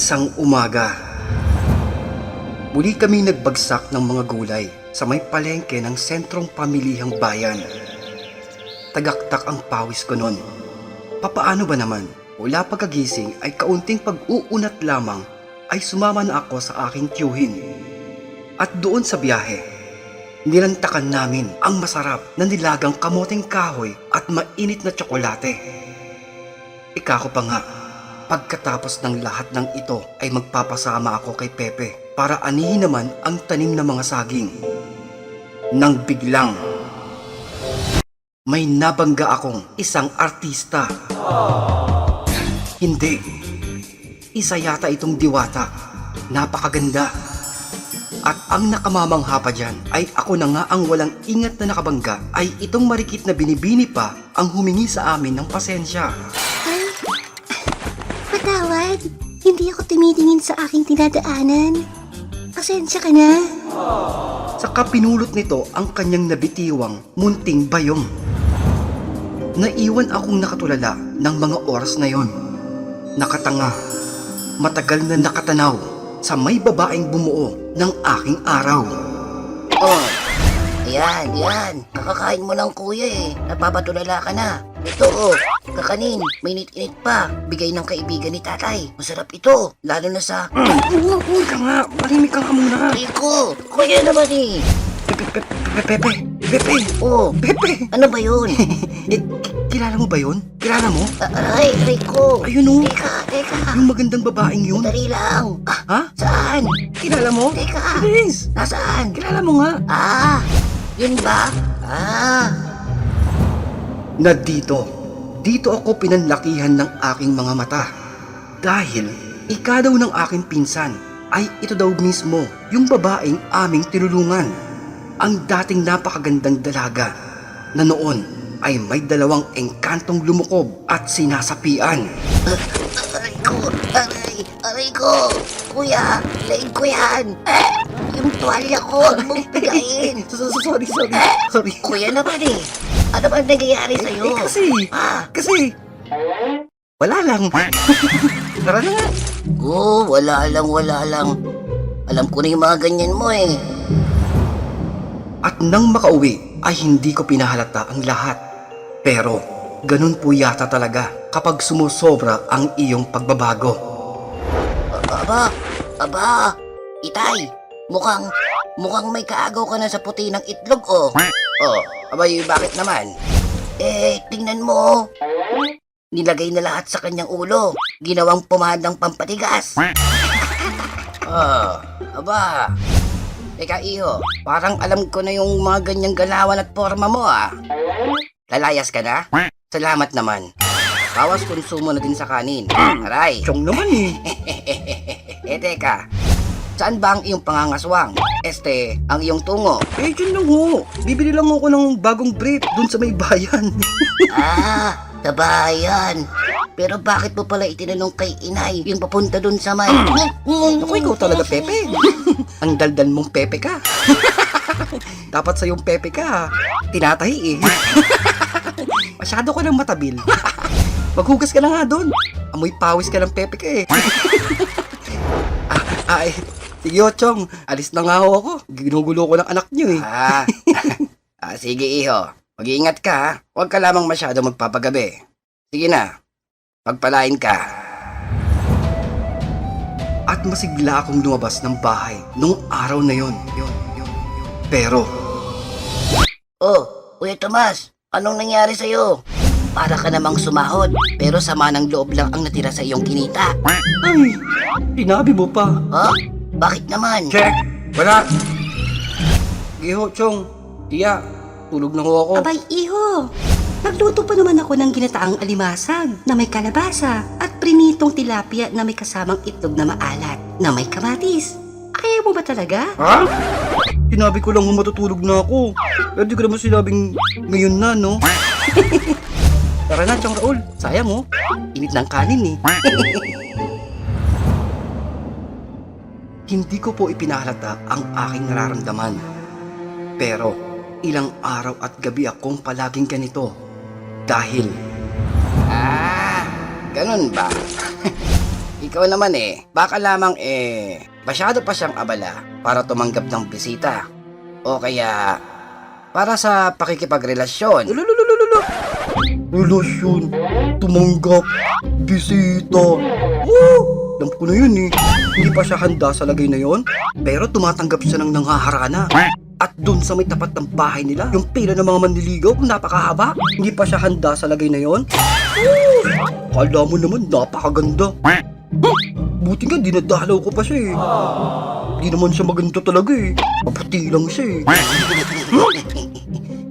Isang umaga, muli kaming nagbagsak ng mga gulay sa may palengke ng sentrong pamilihang bayan. Tagaktak ang pawis ko noon. Papaano ba naman? Mula pagkagising ay kaunting pag-uunat lamang ay sumama na ako sa aking tiyuhin. At doon sa biyahe, nilantakan namin ang masarap na nilagang kamoting kahoy at mainit na tsokolate. Ika ko pa nga, pagkatapos ng lahat ng ito ay magpapasama ako kay Pepe para anihin naman ang tanim ng mga saging. Nang biglang, may nabangga akong isang artista. Hindi. Isa yata itong diwata. Napakaganda. At ang nakamamangha pa dyan ay ako na nga ang walang ingat na nakabangga ay itong marikit na binibini pa ang humingi sa amin ng pasensya. Patawad. Hindi ako tumitingin sa aking tinadaanan. Pasensya ka na. Saka pinulot nito ang kanyang nabitiwang munting bayong. Naiwan akong nakatulala ng mga oras na yon. Nakatanga, matagal na nakatanaw sa may babaeng bumuo ng aking araw. Oh, yan, yan. Kakakain mo lang kuya eh. Napapatulala ka na. Ito oh, kakanin. May init-init pa. Bigay ng kaibigan ni tatay. Masarap ito. Lalo na sa... Uy ka nga, malimig ka nga muna. Rico! Kuya naman eh. Pepe, Pepe, Pepe, Pepe, Oh, Pepe. ano ba yun? Eh, ki- kilala mo ba yun? Kilala mo? Aray, Rico. Ayun oh, Teka, teka. yung magandang babaeng yun. Dali lang. Ah, Ha? saan? Kilala mo? Teka. Bilis! Nasaan? Kilala mo nga. Ah, yun ba? Ah, na dito, dito ako pinanlakihan ng aking mga mata. Dahil ika daw ng aking pinsan ay ito daw mismo yung babaeng aming tinulungan. Ang dating napakagandang dalaga na noon ay may dalawang engkantong lumukob at sinasapian. aray ko. Aray, ko. Kuya, laig ko yan. Eh, yung tuwalya ko, huwag mong pigain. So- so- Sorry, sorry, sorry. Kuya naman eh. Ano ba nangyayari sa'yo? Eh, kasi, Ah, kasi, wala lang. Tara na nga. oh, wala lang, wala lang. Alam ko na yung mga ganyan mo eh. At nang makauwi ay hindi ko pinahalata ang lahat. Pero ganun po yata talaga kapag sumusobra ang iyong pagbabago. Aba, aba, itay, mukhang, mukhang may kaagaw ka na sa puti ng itlog oh. Oh, abay, bakit naman? Eh, tingnan mo. Nilagay na lahat sa kanyang ulo. Ginawang pumadang pampatigas. oh, aba. Teka, iho. Parang alam ko na yung mga ganyang galawan at forma mo ah. Lalayas ka na? Salamat naman. Bawas konsumo na din sa kanin. Aray. Chong naman eh. eh teka, saan ba ang iyong pangangaswang? Este, ang iyong tungo. Eh, yun lang ho. Bibili lang ako ng bagong brief dun sa may bayan. Ah, sa bayan. Pero bakit mo pala itinanong kay inay yung papunta dun sa may... Ako, ikaw talaga, Pepe. ang daldal mong Pepe ka. Dapat sa yung Pepe ka, tinatahi eh. Masyado ka ng matabil. Maghugas ka na nga doon. Amoy pawis ka ng Pepe ka eh. Ay, sige Ochong, alis na nga ho ako. Ginugulo ko ng anak niyo eh. Ah, ah sige iho. Mag-iingat ka ha. Huwag ka lamang masyado magpapagabi. Sige na, pagpalain ka. At masigla akong lumabas ng bahay nung araw na yon. Yun, yun, yun. Pero, Oh, Kuya Tomas, anong nangyari sa'yo? Para ka namang sumahod, pero sama ng loob lang ang natira sa iyong kinita. ay, sinabi mo pa. Ha? Bakit naman? Check! Wala! Giho, Chong. Tiya, tulog na ho ako. Abay, iho. Nagluto pa naman ako ng ginataang alimasag na may kalabasa at prinitong tilapia na may kasamang itlog na maalat na may kamatis. Ayaw mo ba talaga? Ha? Sinabi ko lang kung matutulog na ako. Pero di ko naman sinabing ngayon na, no? Tara na, Chong Raul. Sayang, oh. Init ng kanin, eh. Hindi ko po ipinahalata ang aking nararamdaman. Pero, ilang araw at gabi akong palaging ganito. Dahil, Ah, ganun ba? ikaw naman eh, baka lamang eh, masyado pa siyang abala para tumanggap ng bisita. O kaya, para sa pakikipagrelasyon. Lululululu. Relasyon, tumanggap, bisita. Woo! Alam ko na yun eh. Hindi pa siya handa sa lagay na yon, pero tumatanggap siya ng nanghaharana. At dun sa may tapat ng bahay nila, yung pila ng mga manliligaw, napakahaba. Hindi pa siya handa sa lagay na yon. Woo! Kala mo naman, napakaganda. Huh! Buti nga, dinadalaw ko pa siya eh. Hindi naman siya maganda talaga eh. Maputi lang siya eh.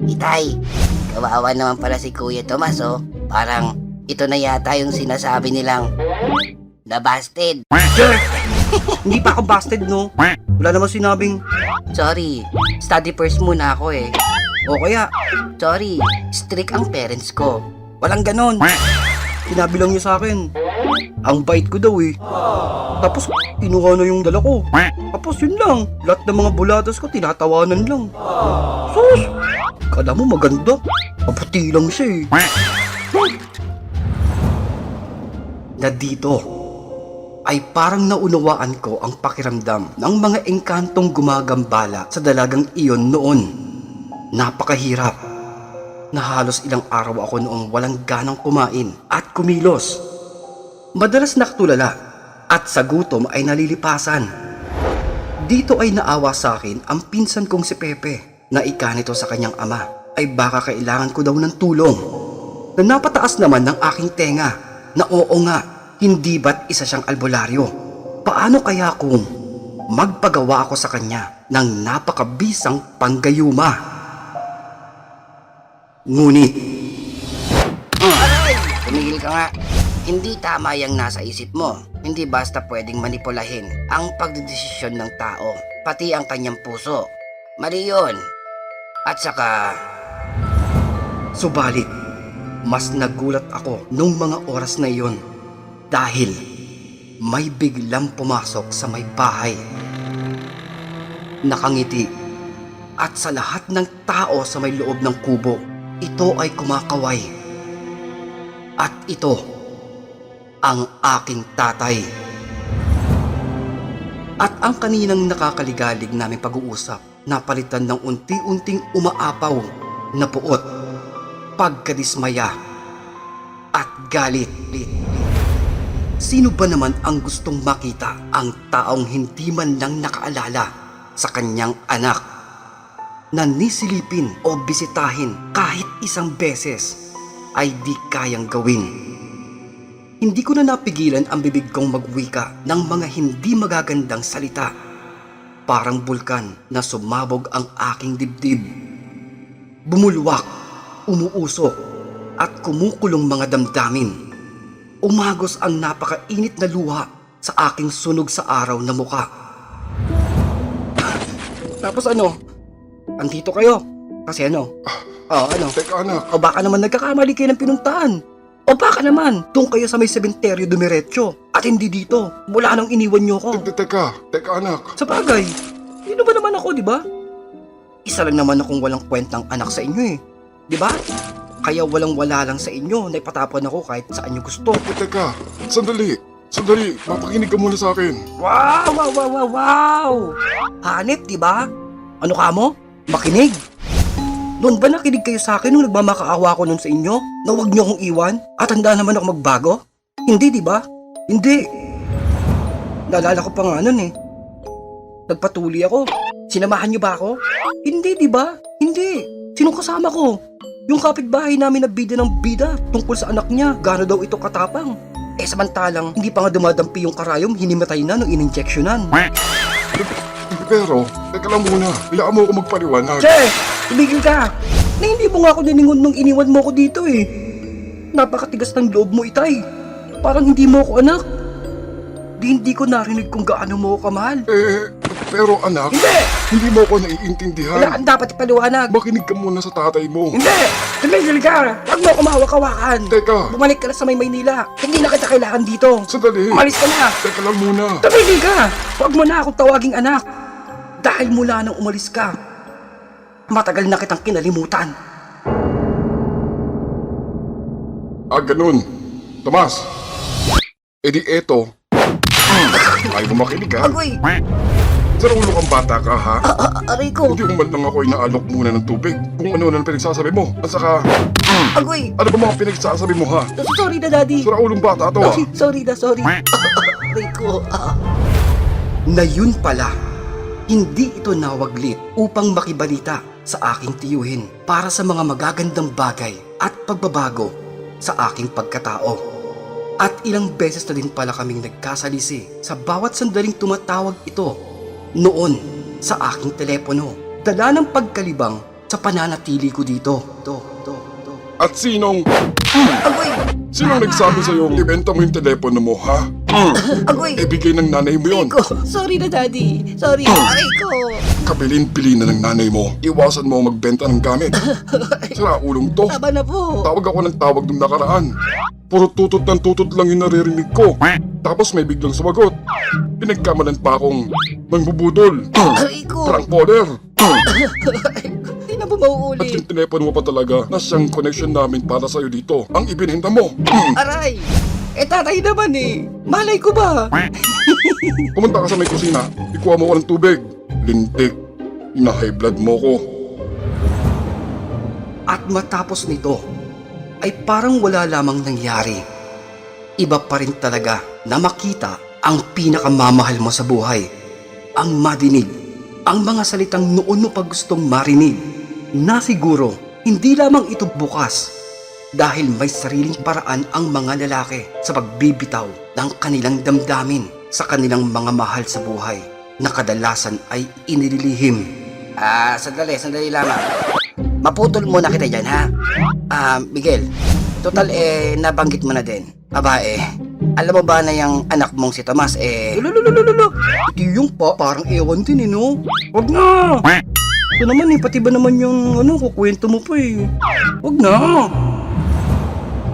Itay, kawawa naman pala si Kuya Tomas oh. Parang ito na yata yung sinasabi nilang nabasted. Sir! Hindi pa ako busted, no? Wala naman sinabing, Sorry, study first muna ako eh. o kaya, Sorry, strict ang parents ko. walang ganon. Sinabi lang niya sa akin, ang bait ko daw eh. Tapos, kinuha na yung dala ko. Tapos yun lang, lahat ng mga bulatas ko tinatawanan lang. Sus! Kala mo maganda. Maputi lang siya eh. Na dito, ay parang naunawaan ko ang pakiramdam ng mga engkantong gumagambala sa dalagang iyon noon. Napakahirap na halos ilang araw ako noong walang ganang kumain at kumilos. Madalas nakatulala at sa gutom ay nalilipasan. Dito ay naawa sa akin ang pinsan kong si Pepe na ikanito sa kanyang ama ay baka kailangan ko daw ng tulong. Na napataas naman ng aking tenga na oo nga, hindi ba't isa siyang albularyo? Paano kaya kung magpagawa ako sa kanya ng napakabisang panggayuma? Ngunit, Aray! Tumigil ka nga. Hindi tama yung nasa isip mo. Hindi basta pwedeng manipulahin ang pagdedesisyon ng tao, pati ang kanyang puso. Mali yun. At saka, subalit, mas nagulat ako nung mga oras na iyon dahil may biglang pumasok sa may bahay. Nakangiti at sa lahat ng tao sa may loob ng kubo, ito ay kumakaway. At ito, ang aking tatay. At ang kaninang nakakaligalig naming pag-uusap, napalitan ng unti-unting umaapaw na puot, pagkadismaya, at galit. Sino ba naman ang gustong makita ang taong hindi man lang nakaalala sa kanyang anak na nisilipin o bisitahin kahit isang beses ay di kayang gawin? Hindi ko na napigilan ang bibig kong magwika ng mga hindi magagandang salita. Parang bulkan na sumabog ang aking dibdib. Bumulwak, umuusok, at kumukulong mga damdamin. Umagos ang napakainit na luha sa aking sunog sa araw na muka. Tapos ano? Andito kayo. Kasi ano? Oh, ano? Teka anak, O baka naman nagkakamali kayo ng pinuntahan. O baka naman, doon kayo sa may sementeryo dumiretso. At hindi dito, mula nang iniwan nyo ko. te- teka, teka anak. Sa bagay, sino ba naman ako, di ba? Isa lang naman akong walang kwentang anak sa inyo eh. Di ba? Kaya walang wala lang sa inyo na ipatapon ako kahit saan nyo gusto. Te- teka, sandali. Sandali, mapakinig ka muna sa akin. Wow, wow, wow, wow, wow! Hanip, di ba? Ano ka mo? Makinig? Noon ba nakinig kayo sa akin nung nagmamakaawa ko nun sa inyo? Na huwag niyo akong iwan? At handa naman ako magbago? Hindi, di ba? Hindi. Naalala ko pa nga nun eh. Nagpatuli ako. Sinamahan niyo ba ako? Hindi, di ba? Hindi. Sinong kasama ko? Yung kapitbahay namin na bida ng bida tungkol sa anak niya. Gano daw ito katapang? Eh samantalang, hindi pa nga dumadampi yung karayom, hinimatay na nung ininjeksyonan. Pero, teka lang muna. Ilaan mo ako magpaliwanag. Che! Tumigil ka! Na hindi mo nga ako niningon nung iniwan mo ko dito eh. Napakatigas ng loob mo, itay. Parang hindi mo ako anak. Di hindi ko narinig kung gaano mo ako kamahal. Eh, pero anak, Hindi! hindi mo ako Wala naiintindihan. kang dapat ipaliwanag. Makinig ka muna sa tatay mo. Hindi! Tumigil ka! Huwag mo ako mahawak-hawakan. Teka, Bumalik ka na sa may Maynila. Hindi na kita kailangan dito. sandali. Umalis ka na! Teka lang muna. Tumigil ka! Huwag mo na akong tawaging anak. Dahil mula nang umalis ka, matagal na kitang kinalimutan. Ah, ganun. Tomas. E di eto, Ayaw mo makinig ha? Agoy! Sir, ulo kang bata ka ha? A- a- aray ko! Hindi man lang ako inaalok muna ng tubig. Kung ano na pinagsasabi mo. At saka, Agoy! ano ba mga pinagsasabi mo ha? Sorry na, Daddy! Sir, ulong bata to ha? Sorry na, sorry. Aray ko. Ah, Na yun pala, hindi ito nawaglit upang makibalita sa aking tiyuhin para sa mga magagandang bagay at pagbabago sa aking pagkatao. At ilang beses na din pala kaming nagkasalisi sa bawat sandaling tumatawag ito noon sa aking telepono. Dala ng pagkalibang sa pananatili ko dito. To, to, to. At sinong, sinong nagsabi sa'yo ibenta mo yung telepono mo ha? Agoy! Ibigay ng nanay mo yun. ko! Sorry na, Daddy! Sorry! Aray ko! Kabilin-pili na ng nanay mo. Iwasan mo magbenta ng gamit. Sira ulong to. Tama na po! Tawag ako ng tawag nung nakaraan. Puro tutot ng tutot lang yung naririnig ko. Tapos may biglang sumagot. Pinagkamalan pa akong mangbubudol. Aray ko! Prank caller. Hindi na po At mauulit! yung telepono mo pa talaga na siyang connection namin para sa'yo dito. Ang ibinenta mo. Aray! Eh, tatay naman eh! Malay ko ba? Pumunta ka sa may kusina. Ikuha mo ko ng tubig. Lintik. Na-high blood mo ko. At matapos nito, ay parang wala lamang nangyari. Iba pa rin talaga na makita ang pinakamamahal mo sa buhay. Ang madinig, ang mga salitang noon mo pa gustong marinig. Na siguro, hindi lamang ito bukas dahil may sariling paraan ang mga lalaki sa pagbibitaw ng kanilang damdamin sa kanilang mga mahal sa buhay na kadalasan ay inililihim. Ah, sandali, sandali lamang. Maputol muna kita dyan, ha? Ah, Miguel, total eh, nabanggit mo na din. Aba eh, alam mo ba na yung anak mong si Tomas eh... Lulululululu. Ito yung pa, parang ewan din eh, no? Wag na! Ito naman eh, pati ba naman yung ano, kukwento mo pa eh. Wag na!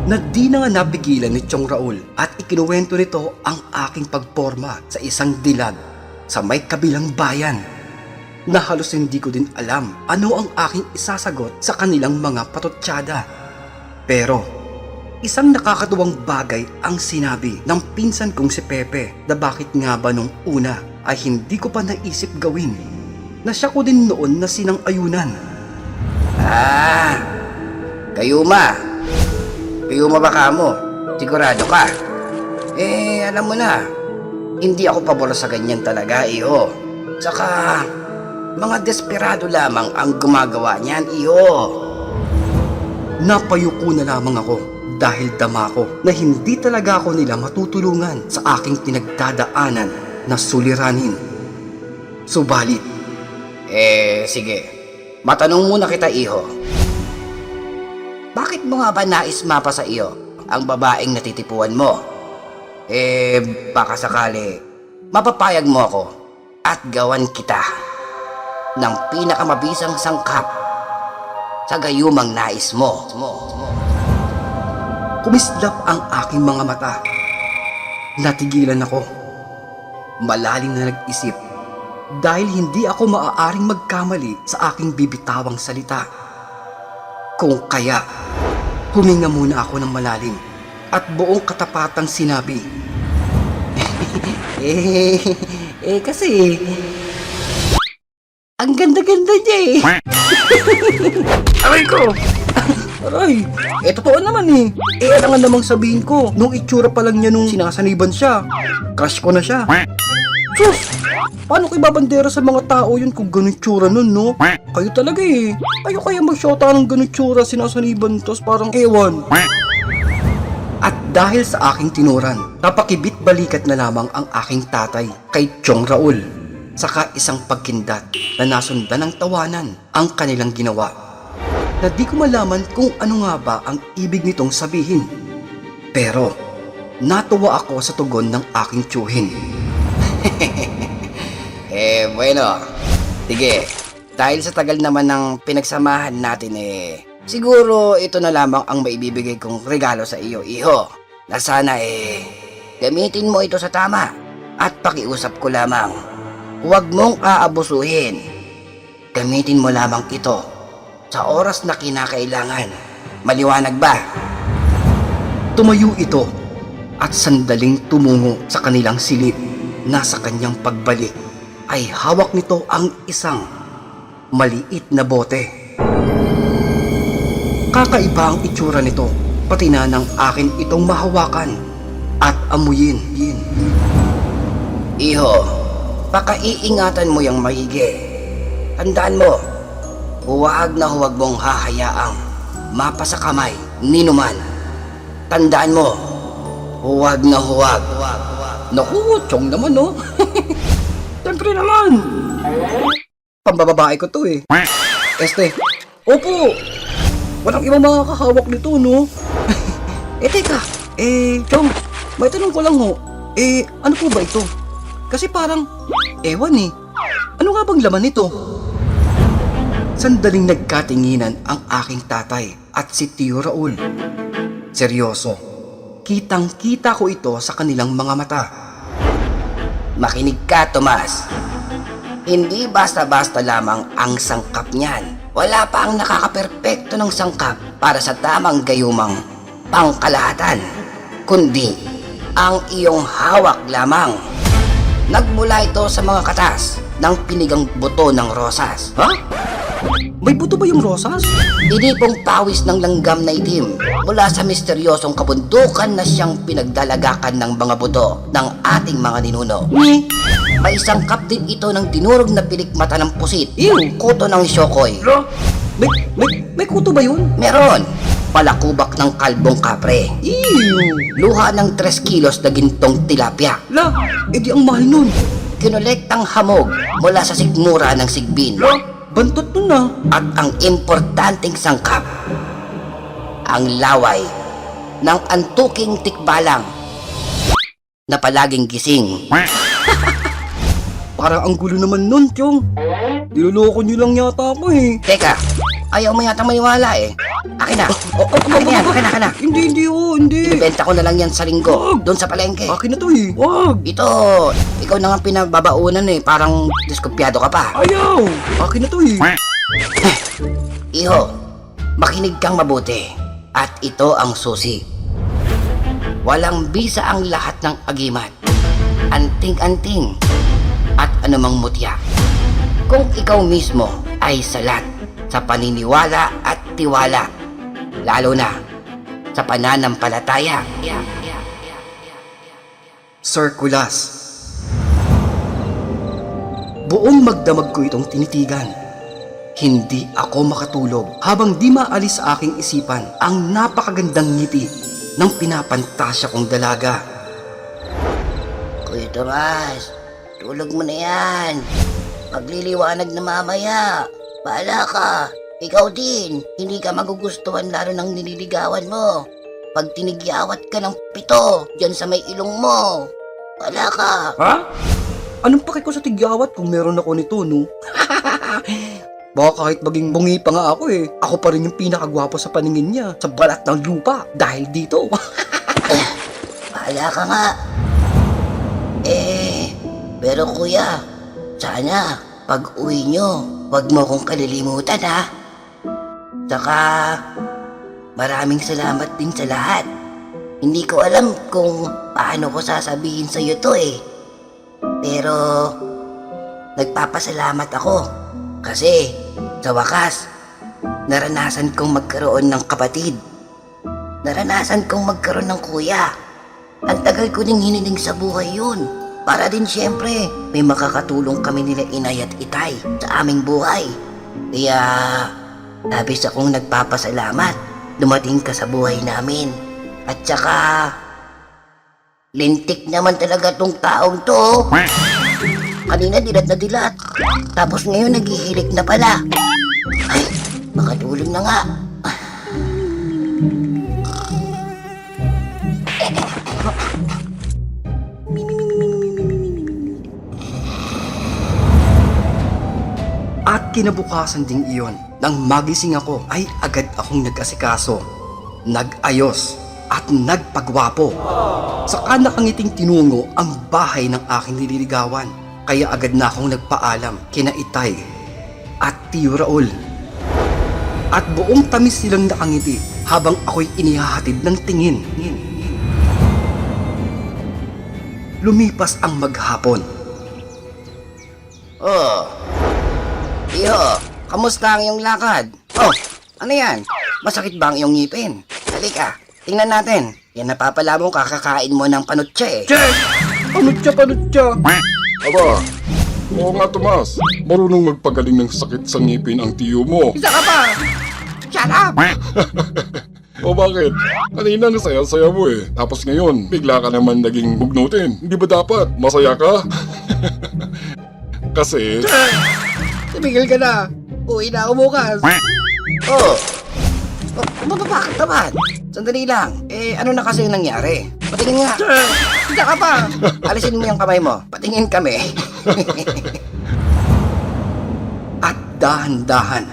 Na di na nga napigilan ni Chong Raul at ikinuwento nito ang aking pagporma sa isang dilag sa may kabilang bayan na halos hindi ko din alam ano ang aking isasagot sa kanilang mga patotsyada. Pero Isang nakakatuwang bagay ang sinabi ng pinsan kong si Pepe na bakit nga ba nung una ay hindi ko pa naisip gawin na siya ko din noon na sinang ayunan. Ah, kayuma. Kayuma ba ka mo? Sigurado ka? Eh, alam mo na, hindi ako pabor sa ganyan talaga, iho. Tsaka, mga desperado lamang ang gumagawa niyan, iho. Napayuko na lamang ako dahil dama ko na hindi talaga ako nila matutulungan sa aking pinagdadaanan na suliranin. Subalit, Eh, sige. Matanong muna kita, iho. Bakit mo nga ba nais mapa sa iyo ang babaeng natitipuan mo? Eh, baka sakali, mapapayag mo ako at gawan kita ng pinakamabisang sangkap sa gayumang nais mo. kumislap ang aking mga mata. Natigilan ako. Malalim na nag-isip dahil hindi ako maaaring magkamali sa aking bibitawang salita. Kung kaya, huminga muna ako ng malalim at buong katapatang sinabi. eh, eh kasi, ang ganda-ganda niya eh. Aray ko! Aray, eh totoo naman eh. Eh ano nga namang sabihin ko, nung itsura pa lang niya nung sinasaniban siya. Crush ko na siya. Sus! Paano ko ibabandera sa mga tao yun kung ganun tsura nun, no? Kayo talaga eh. Kayo kaya magsyota ng ganun tsura sinasaniban tos parang ewan. At dahil sa aking tinuran, napakibit balikat na lamang ang aking tatay kay Chong Raul. Saka isang pagkindat na nasundan ng tawanan ang kanilang ginawa. Na di ko malaman kung ano nga ba ang ibig nitong sabihin. Pero, natuwa ako sa tugon ng aking tsuhin. Eh, bueno. Sige, dahil sa tagal naman ng pinagsamahan natin eh, siguro ito na lamang ang maibibigay kong regalo sa iyo, iho. Na sana eh, gamitin mo ito sa tama at pakiusap ko lamang. Huwag mong aabusuhin. Gamitin mo lamang ito sa oras na kinakailangan. Maliwanag ba? Tumayo ito at sandaling tumungo sa kanilang silid. nasa kanyang pagbalik ay hawak nito ang isang maliit na bote. Kakaiba ang itsura nito, pati na ng akin itong mahawakan at amuyin. Yin. Iho, pakaiingatan mo yung maigi. Tandaan mo, huwag na huwag mong hahayaang mapasa kamay ni Numan. Tandaan mo, huwag na huwag. Naku, chong naman no. Siyempre naman. Pambababae ko to eh. Este, opo. Walang ibang makakahawak nito, no? eh, teka. Eh, Chong, may tanong ko lang ho. Eh, ano po ba ito? Kasi parang, ewan eh. Ano nga bang laman nito? Sandaling nagkatinginan ang aking tatay at si Tio Raul. Seryoso. Kitang-kita ko ito sa kanilang mga mata. Makinig ka, Tomas. Hindi basta-basta lamang ang sangkap niyan. Wala pa ang nakakaperpekto ng sangkap para sa tamang gayumang pangkalahatan, kundi ang iyong hawak lamang. Nagmula ito sa mga katas ng pinigang buto ng rosas. Ha? May buto ba yung rosas? Inipong pawis ng langgam na itim mula sa misteryosong kabundukan na siyang pinagdalagakan ng mga buto ng ating mga ninuno. Ni? May sangkap din ito ng dinurog na pilikmata ng pusit. Ew! Kuto ng syokoy. May, may, may kuto ba yun? Meron. Palakubak ng kalbong kapre. Ew! Luha ng 3 kilos na gintong tilapia. La, edi ang mahal nun. Kinolektang hamog mula sa sigmura ng sigbin. Bantot nun ah. At ang importanteng sangkap, ang laway ng antuking tikbalang na palaging gising. Parang ang gulo naman nun, Chong. Niloloko niyo lang yata ako eh. Teka, ayaw mo yata maniwala eh. Akin na. Oh, oh, Akin na yan, akin na, akin na. Hindi, hindi oh, hindi. Ibibenta ko na lang yan sa linggo, doon sa palengke. Akin na to eh. Wag. Ito, ikaw na nga pinababaunan eh, parang diskumpiyado ka pa. Ayaw. Akin na to eh. Iho, makinig kang mabuti. At ito ang susi. Walang bisa ang lahat ng agimat. Anting-anting. At anumang mutya. Kung ikaw mismo ay salat sa paniniwala at tiwala. Lalo na sa pananampalataya. Circulas. Buong magdamag ko itong tinitigan. Hindi ako makatulog habang di maalis sa aking isipan ang napakagandang ngiti ng pinapantasya kong dalaga. Kuya Tomas, tulog mo na yan. Pagliliwanag na mamaya. Bahala ka. Ikaw din, hindi ka magugustuhan lalo ng nililigawan mo. Pag tinigyawat ka ng pito, dyan sa may ilong mo. Bahala ka. Ha? Anong paki ko sa tigyawat kung meron ako nito, no? Baka kahit maging bungi pa nga ako eh. Ako pa rin yung pinakagwapo sa paningin niya sa balat ng lupa dahil dito. Bahala ka nga. Eh, pero kuya, sana pag uwi nyo, wag mo kong kalilimutan ha. Saka, maraming salamat din sa lahat. Hindi ko alam kung paano ko sasabihin sa iyo to eh. Pero, nagpapasalamat ako. Kasi, sa wakas, naranasan kong magkaroon ng kapatid. Naranasan kong magkaroon ng kuya. Ang tagal ko ding hiniling sa buhay yun. Para din siyempre, may makakatulong kami nila inay at itay sa aming buhay. Kaya, labis akong nagpapasalamat. Dumating ka sa buhay namin. At saka, lintik naman talaga tong taong to. Kanina dilat na dilat. Tapos ngayon naghihilik na pala. Ay, makatulong na nga. Kinabukasan ding iyon, nang magising ako ay agad akong nag-asikaso, nag-ayos at nagpagwapo. Saka nakangiting tinungo ang bahay ng aking nililigawan. Kaya agad na akong nagpaalam kina Itay at Tio Raul. At buong tamis silang nakangiti habang ako'y inihahatid ng tingin. lumipas ang maghapon. Oh. Tiyo, kamusta ang iyong lakad? Oh, ano yan? Masakit ba ang iyong ngipin? Halika, tingnan natin. Yan napapala mo kakakain mo ng panutsa eh. Che! Panutya, panutya! Aba, oo nga Tomas, marunong magpagaling ng sakit sa ngipin ang tiyo mo. Isa ka pa! Shut up! O bakit? Kanina ang saya-saya mo eh. Tapos ngayon, bigla ka naman naging bugnutin. Hindi ba dapat? Masaya ka? Kasi, Tumigil ka na. Uwi na ako bukas. Oh. Oh, ba, ba, bakit naman? Sandali lang. Eh, ano na kasi yung nangyari? Patingin nga. Isa ka pa. Alisin mo yung kamay mo. Patingin kami. At dahan-dahan,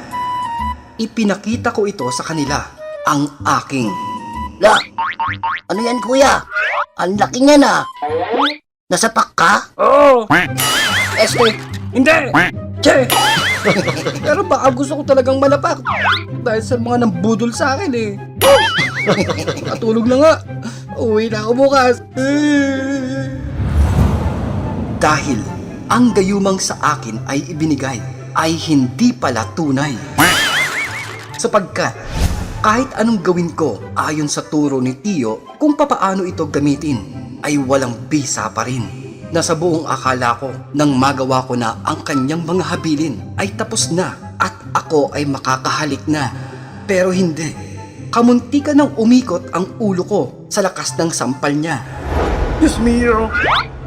ipinakita ko ito sa kanila, ang aking La, ano yan kuya? Ang laki niya na. Nasapak ka? Oh! Este, Hindi! Che! Pero baka gusto ko talagang malapak dahil sa mga nambudol sa akin eh. Matulog na nga. Uwi na ako bukas. Dahil ang gayumang sa akin ay ibinigay ay hindi pala tunay. Sapagkat kahit anong gawin ko ayon sa turo ni Tio kung papaano ito gamitin ay walang bisa pa rin. Nasa buong akala ko nang magawa ko na ang kanyang mga habilin ay tapos na at ako ay makakahalik na. Pero hindi. Kamuntikan ng umikot ang ulo ko sa lakas ng sampal niya. Diyos mio,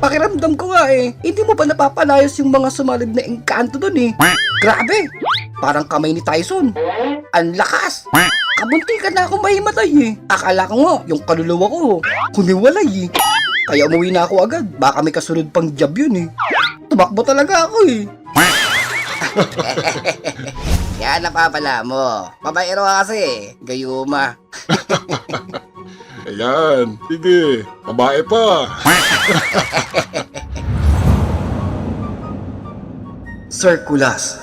pakiramdam ko nga eh. Hindi mo ba napapalayos yung mga sumalib na engkanto dun eh? Grabe, parang kamay ni Tyson. Ang lakas! Kabunti ka na ako mahimatay eh. Akala ko nga, yung kaluluwa ko, humiwalay eh. Kaya umuwi na ako agad. Baka may kasunod pang job yun eh. Tumakbo talaga ako eh. yan napapala mo. Babaero ka kasi. Gayuma. ayan, sige, babae pa. Sir Kulas,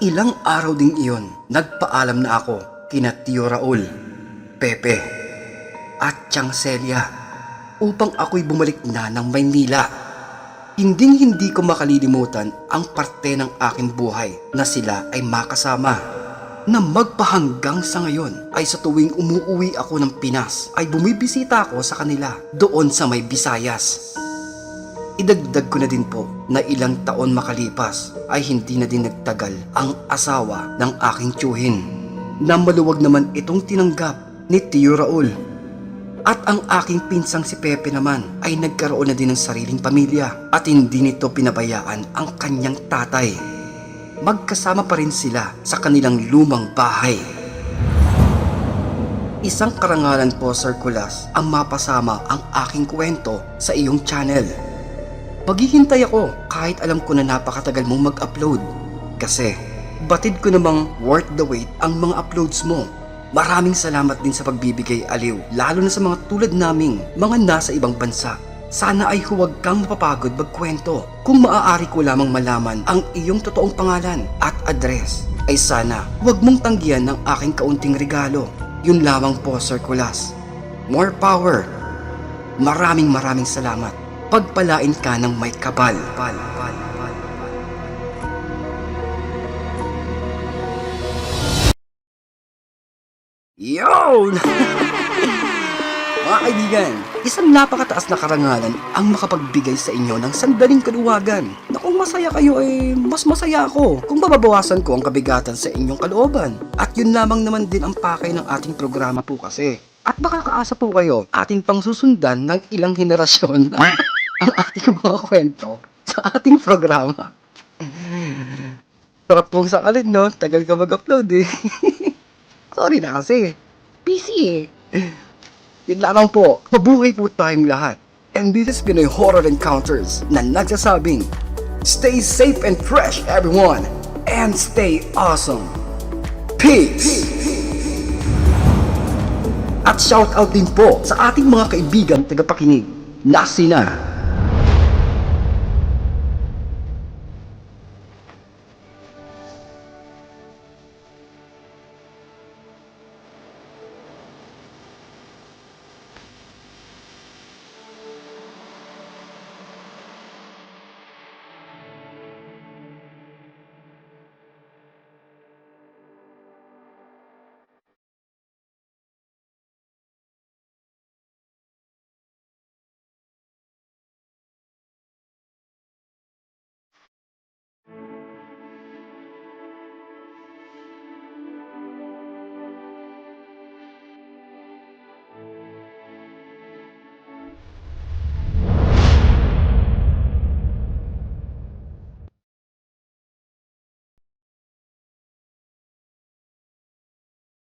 ilang araw ding iyon, nagpaalam na ako kina Tio Raul, Pepe, at Chang Celia upang ako'y bumalik na ng Maynila. Hinding hindi ko makalilimutan ang parte ng aking buhay na sila ay makasama. Na magpahanggang sa ngayon ay sa tuwing umuuwi ako ng Pinas ay bumibisita ako sa kanila doon sa may Visayas. Idagdag ko na din po na ilang taon makalipas ay hindi na din nagtagal ang asawa ng aking tiyuhin na maluwag naman itong tinanggap ni Tio Raul. At ang aking pinsang si Pepe naman ay nagkaroon na din ng sariling pamilya at hindi nito pinabayaan ang kanyang tatay. Magkasama pa rin sila sa kanilang lumang bahay. Isang karangalan po, Sir Kulas, ang mapasama ang aking kwento sa iyong channel. Maghihintay ako kahit alam ko na napakatagal mong mag-upload. Kasi batid ko namang worth the wait ang mga uploads mo. Maraming salamat din sa pagbibigay aliw, lalo na sa mga tulad naming mga nasa ibang bansa. Sana ay huwag kang mapapagod magkwento. Kung maaari ko lamang malaman ang iyong totoong pangalan at address, ay sana huwag mong tanggihan ng aking kaunting regalo. Yun lamang po, Sir Kulas. More power! Maraming maraming salamat. Pagpalain ka ng may kabal. Pal, pal, pal, pal. Yun! Mga kaibigan, isang napakataas na karangalan ang makapagbigay sa inyo ng sandaling kaluwagan na kung masaya kayo ay mas masaya ako kung bababawasan ko ang kabigatan sa inyong kalooban. At yun lamang naman din ang pakay ng ating programa po kasi. At baka kaasa po kayo ating pang susundan ng ilang henerasyon ang ating mga kwento sa ating programa. Sarap pong sakalin, no? Tagal ka mag-upload, eh. Sorry na kasi. Busy, eh. Yun lamang po. Mabuhay po tayong lahat. And this been a Horror Encounters na nagsasabing, Stay safe and fresh, everyone. And stay awesome. Peace! At shout out din po sa ating mga kaibigan tagapakinig na sina